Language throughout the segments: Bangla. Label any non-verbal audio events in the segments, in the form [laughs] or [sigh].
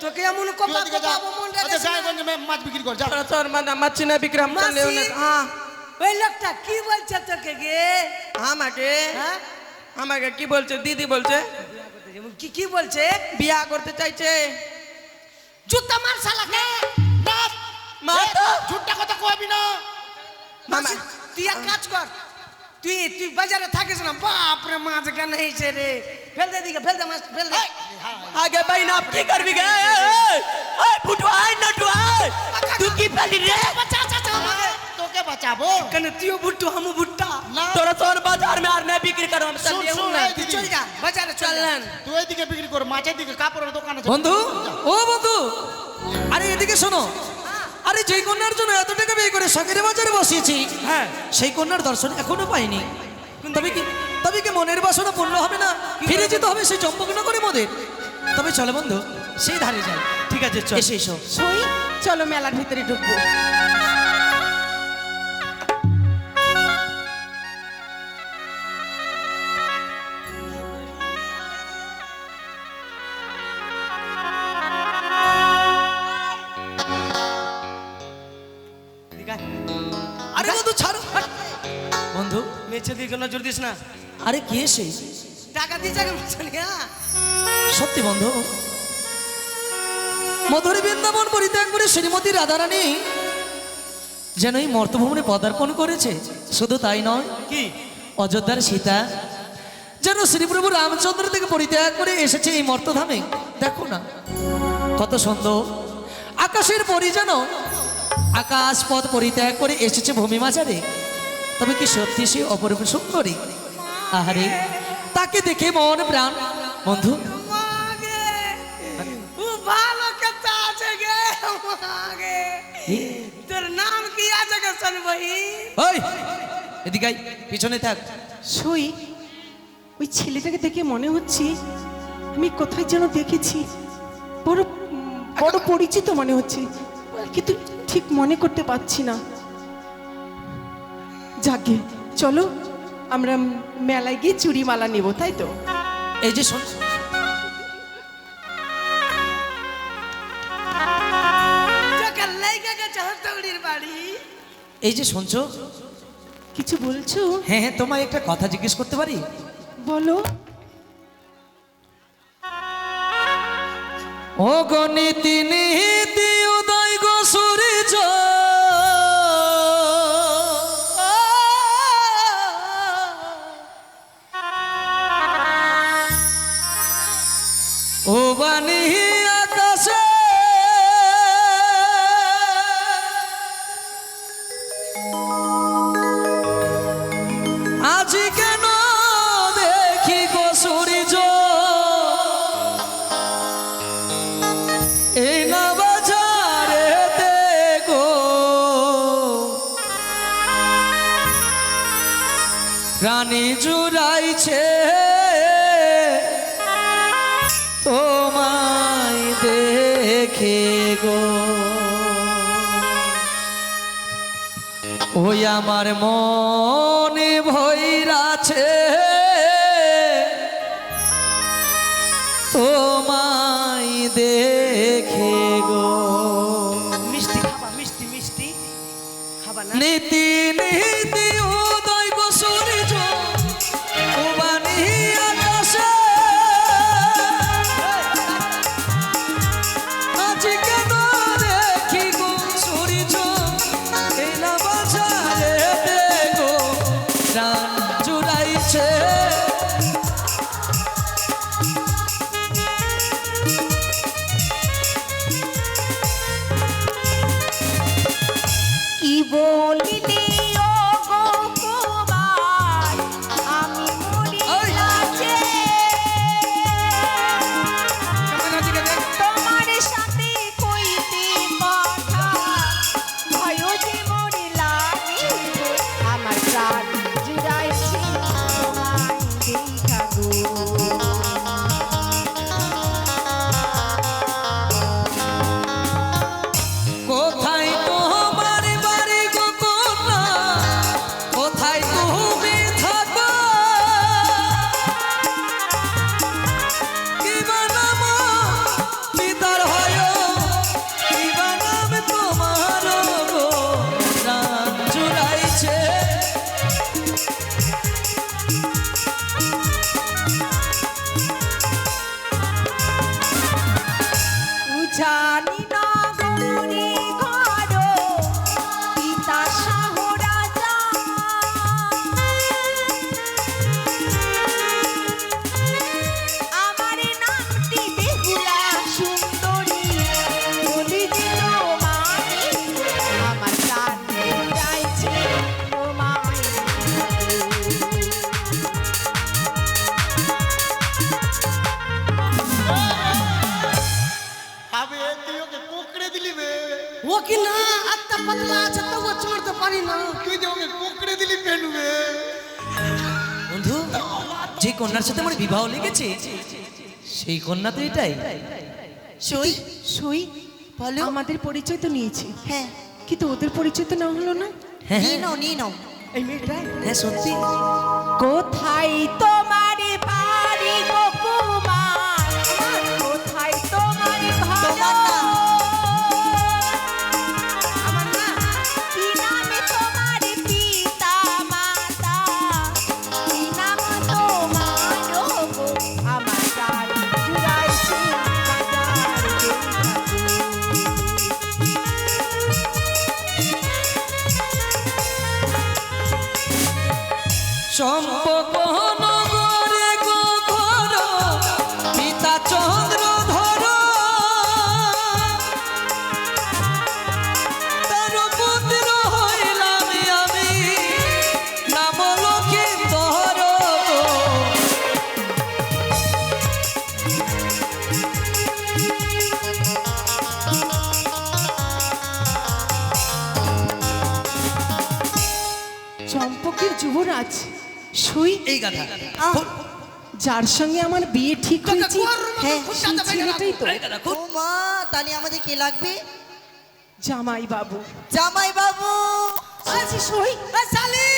তোকে মাছ বিক্রি তোর মাছ হ্যাঁ। ওই কি বলছে আমাকে? হ্যাঁ? আমাকে কি বলছে? দিদি বলছে। কি কি বলছে? বিয়া করতে চাইছে। জুতা মার কবি না। মামা। তুই এক কাজ কর। তুই তুই বাজারে থাকিস না। বাপ রে মাছ কেন হয়েছে রে? ফেল দে দিকে ফেল দে মাস্টার ফেল দে আগে ভাই না কি করবি গে ওই ফুটুয়াই নটুয়াই তুই কি ফেলি রে? বাঁচা চাচা আমাকে। তোকে বাঁচাবো। কেন তুইও ভুট্টু আমু ভুট্টা? তোরা তোর বাজার মে আর না বিক্রি করো আমি চল যাও না তুই চল যা বাজারে চল তুই এদিকে বিক্রি কর মাছের দিকে কাপড়ের দোকানে বন্ধু ও বন্ধু হ্যাঁ। আরে এদিকে শোনো। আরে যেই কন্যার জন্য এত টাকা ব্যয় করে সকের বাজারে বসিয়েছি হ্যাঁ। সেই কন্যার দর্শন এখনও পাইনি। তবে কি তবে কি মনের বাসনা পূর্ণ হবে না? ফিরে যেতে হবে সেই চম্পকনগরে মোদের। তবে চলে বন্ধু সেই ধারে যাই। ঠিক আছে চল। এসে এসো। সই চলো মেলার ভিতরে ঢুকবো। দিকে নজর দিস না। আরে কে এসে টাকা দিয়ে যাকে হ্যাঁ। সত্যি বন্ধু। মধুরী বৃন্দাবন পরিত্যাগ করে শ্রীমতী রাধারানী যেন এই মর্তভূমনে পদার্পণ করেছে। শুধু তাই নয় কি? অযোধ্যার সীতা যেন শ্রীপ্রভু রামচন্দ্র থেকে পরিত্যাগ করে এসেছে এই মর্তধামে। দেখো না কত সুন্দর। আকাশের পরি যেন আকাশ পথ পরিত্যাগ করে এসেছে ভূমি মাঝারে তবে কি সত্যি সে অপরূপ সুন্দরী? আহারে তাকে দেখে মন প্রাণ। বন্ধু? ভালো কথা আছে গে তোর নাম কি আছে গে সনবহি ওই এদিকে পিছনে থাক। সই ওই ছেলেটাকে দেখে মনে হচ্ছে আমি কোথায় যেন দেখেছি। বড় বড় পরিচিত মনে হচ্ছে কিন্তু ঠিক মনে করতে পারছি না। যাকে। চলো আমরা মেলায় গিয়ে চুড়ি মালা নেব তাই তো? এই যে শোন। এই যে শুনছো? কিছু বলছো? হ্যাঁ হ্যাঁ তোমায় একটা কথা জিজ্ঞেস করতে পারি? বলো। ও গণিতি ও ওই আমার মনে ভৈরাছে। যে কন্যার সাথে আমার বিবাহ লেগেছে? সেই কন্যা তো এটাই। সই সই বলো। আমাদের পরিচয় তো নিয়েছি। হ্যাঁ। কিন্তু ওদের পরিচয় তো না হলো না? হ্যাঁ নিয়ে হ্যাঁ নাও নিয়ে নাও। এই মেয়েটা? হ্যাঁ সত্যি। কোথায় তোমার সম্পক নগরে গো ঘর পিতা চন্দ্র ধর তার পুত্র হইলাম চম্পকের যুবরাজ সই এই কথা যার সঙ্গে আমার বিয়ে ঠিক হয়েছে হ্যাঁ, সেই ছেলেটাই তো। ও মা তাহলে আমাদের কে লাগবে? জামাই বাবু জামাই বাবু আচ্ছা সই শালি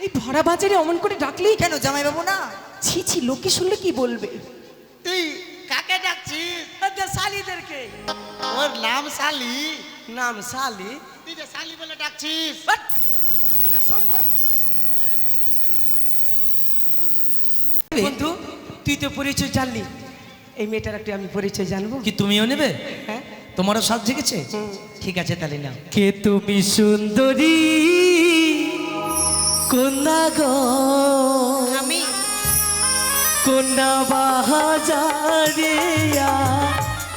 এই ভরা বাজারে অমন করে ডাকলি? কেন জামাই বাবু না? ছি ছি লোকে শুনলে কি বলবে? তুই কাকে ডাকছিস? এদের শালিদেরকে। ওর নাম শালি। নাম শালি? তুই যে শালি বলে ডাকছিস? বন্ধু তুই তো পরিচয় জানলি। এই মেয়েটার একটা আমি পরিচয় জানব। কি তুমিও নেবে? হ্যাঁ। তোমারও সাজ জেগেছে? ঠিক আছে তাহলে নাও। কে তুমি সুন্দরী? কন্যা গো? আমি। কন্যা বাহাজারে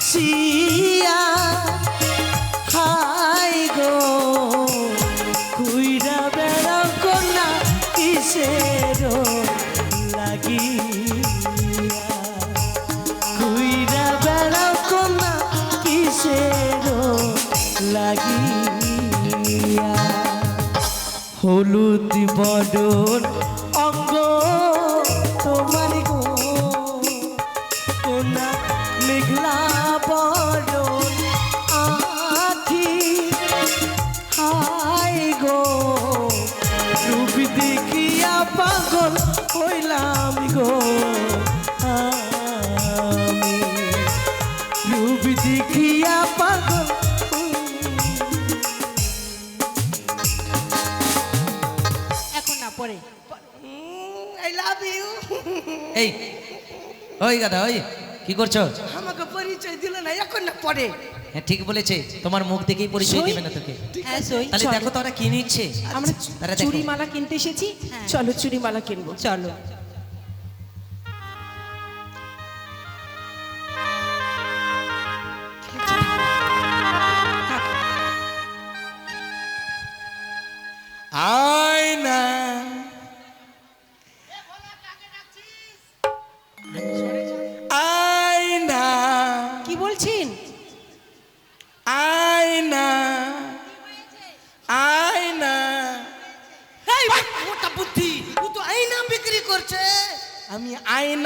শিয়া হাই গো কুইরা বেড়া কন্যা কিসের লাগিয়া হলুদ বদন পরে। আই লাভ ইউ এই ওই গাদা ওই কি করছ? আমাকে পরিচয় দিল না এখন না পরে। হ্যাঁ ঠিক বলেছে। তোমার মুখ দেখেই পরিচয় দিবে না তোকে। হ্যাঁ সই। তাহলে দেখো তো ওরা কি নিচ্ছে। আমরা তারা চুরি মালা কিনতে এসেছি। চলো চুরি মালা কিনবো। চলো।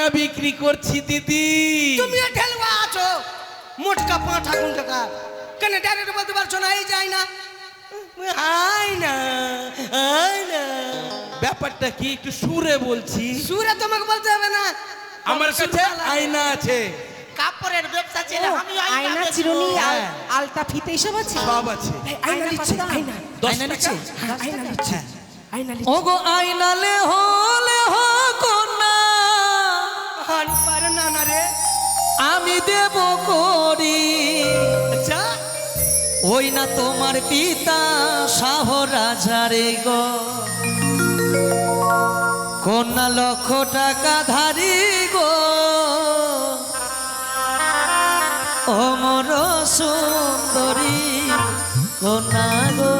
বিক্রি করছি দিদি। তুমি ঢেলবা আছো? মোটকা পাঁঠা কোন টাকা। কেন ডাইরেক্ট বলতে পারছ না এই যায় না। আয়না আয়না ব্যাপারটা কি একটু সুরে বলছি? সুরে তোমাকে বলতে হবে না। আমার কাছে আয়না আছে। কাপড়ের ব্যবসা ছিল আমি আয়না চিরুনি আল- আলতা ফিতে এসব আছে? সব আছে। নিচ্ছে আয়না নিচ্ছে আইনা নিচ্ছে আইনা ওগো আইনালে হলে হ কন্যা হান পারে না না রে। আমি দেব করি। আচ্ছা। ওই না তোমার পিতা শাহ রাজারে গো। কন্যা লক্ষ টাকা ধারি গো। অমর সুন্দরী কন্যা গো।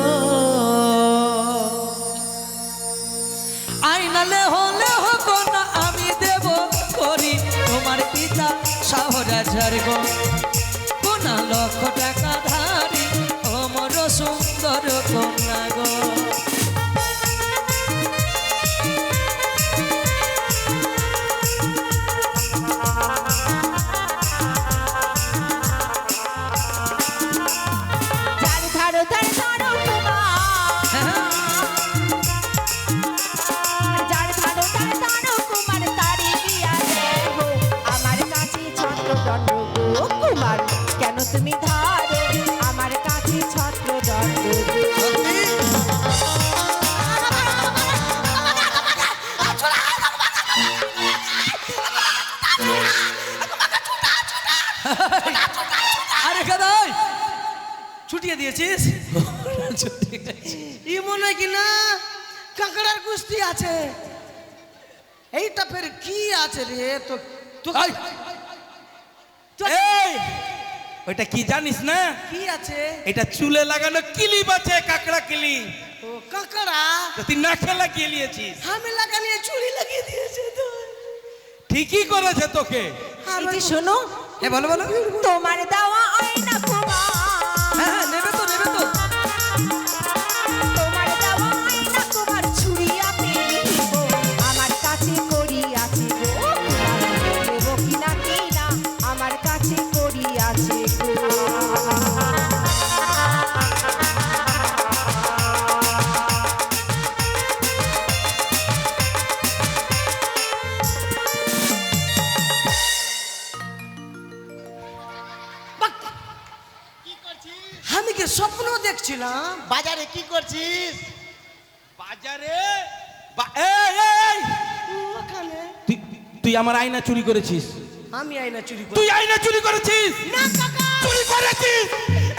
আইনালে হলে গো আমার কাছে ছত্র আরে কাদাই ছুটিয়ে দিয়েছিস? ই মনে কি না কাঁকড়ার কুস্তি আছে। এইটা ফের কি আছে রে? তো তো এই! ওইটা কি জানিস না? কি আছে? এটা চুলে লাগানো কিলিপ আছে কাকড়া কিলি ও কাকড়া? তো তুই নাকে লাগিয়ে নিয়েছিস। আমি লাগানিয়ে চুড়ি লাগিয়ে দিয়েছে তো। ঠিকই করেছে তোকে। শোনো হ্যাঁ বলো বলো। তোমার দেওয়া আয়না দেখছিলাম বাজারে কি করছিস? বাজারে! ওখানে। তুই তুই আমার আয়না চুরি করেছিস। আমি আয়না চুরি তুই আয়না চুরি করেছিস। না কাকা! চুরি করেছিস?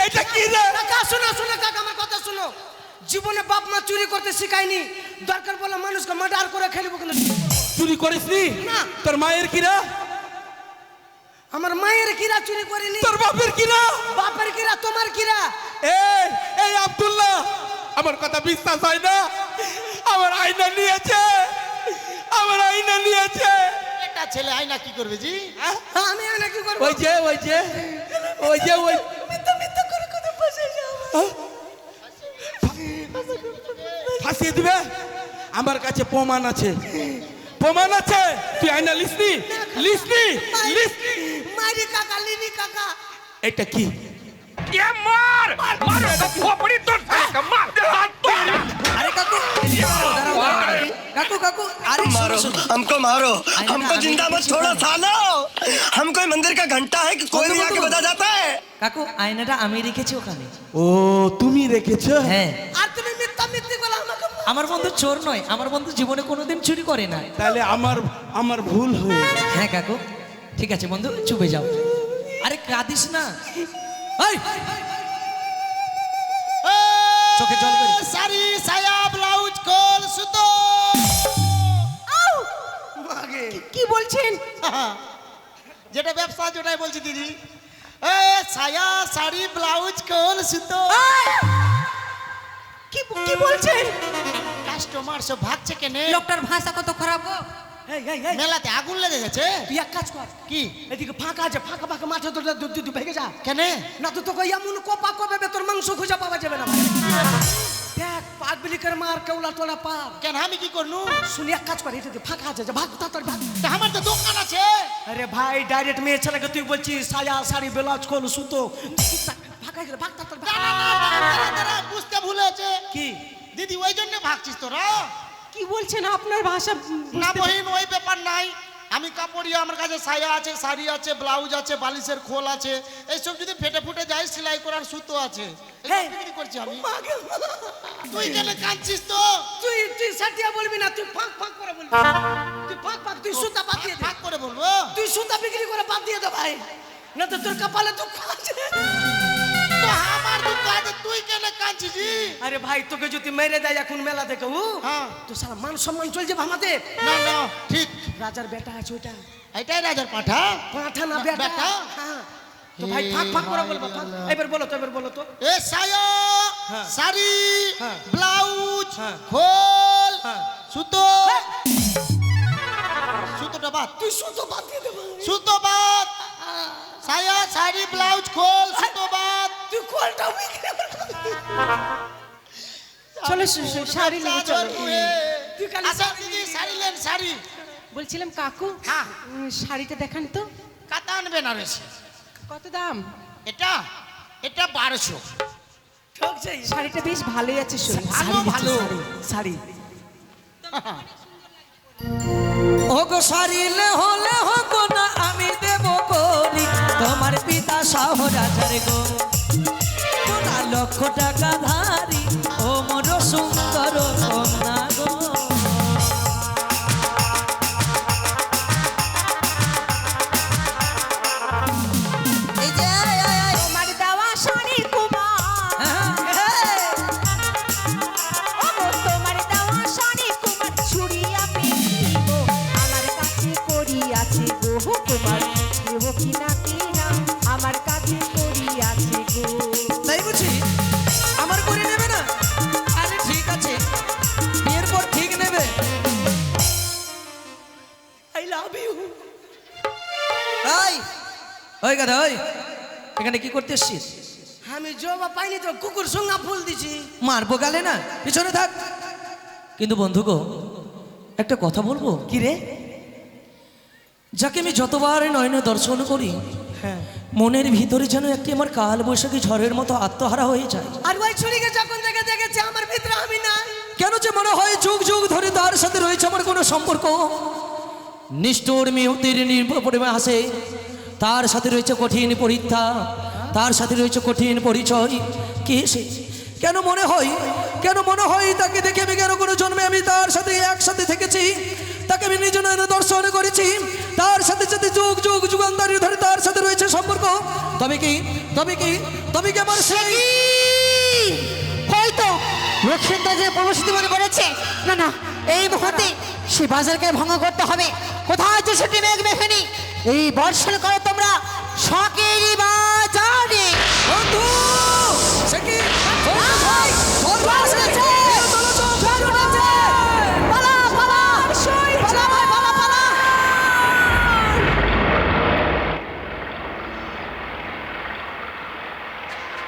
এটা কি রে? কাকা শোনো শোনো কাকা আমার কথা শোনো। জীবনে বাপ মা চুরি করতে শিখায়নি। দরকার বলে মানুষকে মার্ডার করে খেলব কিন্তু চুরি করিসনি না। তোর মায়ের কিরা? আমার মায়ের কিরা চুরি করেনি? তোর বাপের কিরা? বাপের কিরা তোমার কিরা? এই এই আব্দুল্লাহ আমার কথা বিশ্বাস হয় না। আমার আয়না নিয়েছে আমার আয়না নিয়েছে। একটা ছেলে আয়না কি করবে জি? হ্যাঁ, আমি আইনা কি করব? ওই যে ওই যে ওই যে ওই মিথ্যা মিথ্যা করে কথা ফাঁসে যাও ফাঁসিয়ে দিবে? আমার কাছে প্রমাণ আছে। প্রমাণ আছে? তুই আয়না লিসনি? লিসনি? লিসনি? মারি কাকা লিনি কাকা। এটা কি? আরে কাকু দাঁড়াও, দাঁড়াও। কাকু কাকু আরে শোনো, मारो শোনো। हमको मारो आइए ना, हमको आगे जिंदा मत पीछे छोड़ो बढ़ो। सालो हम कोई मंदिर का घंटा है कि कोई बंदो, नहीं आके बंदो। बजा जाता है কাকু আয়নাটা আমি রেখেছি ওখানে ও তুমি রেখেছো হ্যাঁ আর তুমি মিথ্যা মিথ্যে বলে আমাকে মা- আমার বন্ধু চোর নয় আমার বন্ধু জীবনে কোনোদিন চুরি করে না তাহলে আমার আমার ভুল হয়ে গেছে। হ্যাঁ কাকু ঠিক আছে বন্ধু চুপে যাও আরে কাঁদিস না এই, চোখে জল সায়া ব্লাউজ কোল সুতো। কি বলছেন? [laughs] যেটা ব্যবসা যেটাই বলছি দিদি। এ সায়া শাড়ি ব্লাউজ কোল সুতো। কি কি বলছেন? কাস্টমার সব ভাগছে কেনে? লোকটার ভাষা কত খারাপ মেলাতে আগুন লেগে গেছে? তুই এক কাজ কর। কি? এদিকে ফাঁকা আছে ফাঁকা ফাঁকা মাঠে তোর দুধ দুধ ভেঙে যা। কেনে? না তো তোকে এমন কোপা কবে তোর মাংস খুঁজে পাওয়া যাবে না। দেখ পাগবিলি করে মার কেউলা তোলা পার। কেন আমি কি করনু? শুনি এক কাজ কর এটা ফাঁকা আছে যা, ভাগ তাড়াতাড়ি ভাগ। আমার তো দোকান আছে। আরে ভাই ডাইরেক্ট মেয়ে ছেলেকে তুই বলছিস সায়া শাড়ি ব্লাউজ কোল সুতো। ফাঁকা গেলে ভাগ তাড়াতাড়ি ভাগ। বুঝতে ভুলে আছে কি? দিদি ওই জন্য ভাগছিস তোরা? কি বলছেন আপনার ভাষা না বহিন ওই ব্যাপার নাই। আমি কাপড়িয়া আমার কাছে সায়া আছে শাড়ি আছে ব্লাউজ আছে বালিশের খোল আছে। এইসব যদি ফেটে ফুটে যায় সেলাই করার সুতো আছে। এগুলো বিক্রি করছি আমি। তুই কেন কাঁদছিস তো? তুই তুই সাটিয়া বলবি না তুই ফাঁক ফাঁক করে বলবি। তুই ফাঁক ফাঁক তুই সুতা বাদ দিয়ে ভাগ করে বলব? তুই সুতা বিক্রি করে বাদ দিয়ে দে ভাই। না তো তোর কপালে দুঃখ আছে। আমার দুঃখ আছে তুই কেন কাঁদছিস? আরে ভাই তোকে যদি মেরে দেয় এখন মেলা দেখে উ? হ্যাঁ। তো সারা মান সম্মান চল যাবে আমাদের? না না ঠিক। রাজার বেটা আছে ওইটা। এটাই রাজার পাঠা। পাঠা না বেটা? হ্যাঁ। তো ভাই ফাঁক ফাঁক করে বলব এবার বলো তো এবার বলো তো। এ সায়া শাড়ি হ্যাঁ। ব্লাউজ হ্যাঁ। খোল হ্যাঁ। সুতো। সুতোটা বাদ। তুই সুতো বাদ দিয়ে দেবো সুতো বাদ। সায়া শাড়ি ব্লাউজ খোল সুতো বাদ। তুই কোলটা বিক্রি করে চলো শাড়ি নিয়ে চলো তুই খালি আচ্ছা দিদি শাড়ি লেন শাড়ি। বলছিলাম কাকু হ্যাঁ। শাড়িটা দেখান তো। কাতান বেনারসি কত দাম? এটা এটা বারোশো। ঠকছে শাড়িটা বেশ ভালোই আছে শুনি। ভালো ভালো। শাড়ি ও গো সারিলে হলে হতো না আমি দেব করি তোমার পিতা শাহ রাজার গো লক্ষ টাকা ধারি ও করতে আমি জবা পাইনি তো কুকুর সঙ্গা ফুল দিছি। মারবো গালে না পিছনে থাক। কিন্তু বন্ধু গো একটা কথা বলব? কি রে? যাকে আমি যতবার নয়নে দর্শন করি হ্যাঁ। মনের ভিতরে যেন একটি আমার কাল বৈশাখী ঝড়ের মতো আত্মহারা হয়ে যায়। আর ওই ছুরিকে যখন দেখে দেখেছি আমার ভিতরে আমি না কেন যে মনে হয় যুগ যুগ ধরে তার সাথে রয়েছে আমার কোনো সম্পর্ক? নিষ্ঠুর মিহতির নির্ভরে আসে তার সাথে রয়েছে কঠিন পরীক্ষা। তার সাথে রয়েছে কঠিন পরিচয়। কে সে? কেন মনে হয়, কেন মনে হয় তাকে দেখে আমি কেন কোনো জন্মে আমি তার সাথে একসাথে থেকেছি? তাকে আমি নিজ নয়নে দর্শন করেছি। তার সাথে সাথে যুগ যুগ, যুগান্তারি ধরে তার সাথে রয়েছে সম্পর্ক। তবে কি তবে কি তবে কি আমার সেই হয়তো লক্ষ্মীন্দর যে প্রবেশিত বলে বলেছে না না, এই মুহূর্তে সে বাজারকে ভঙ্গ করতে হবে। কোথায় আছে সেটি মেঘ মেঘেনি? এই বর্ষণ করো তোমরা, শখেরই বাজারে। Ator!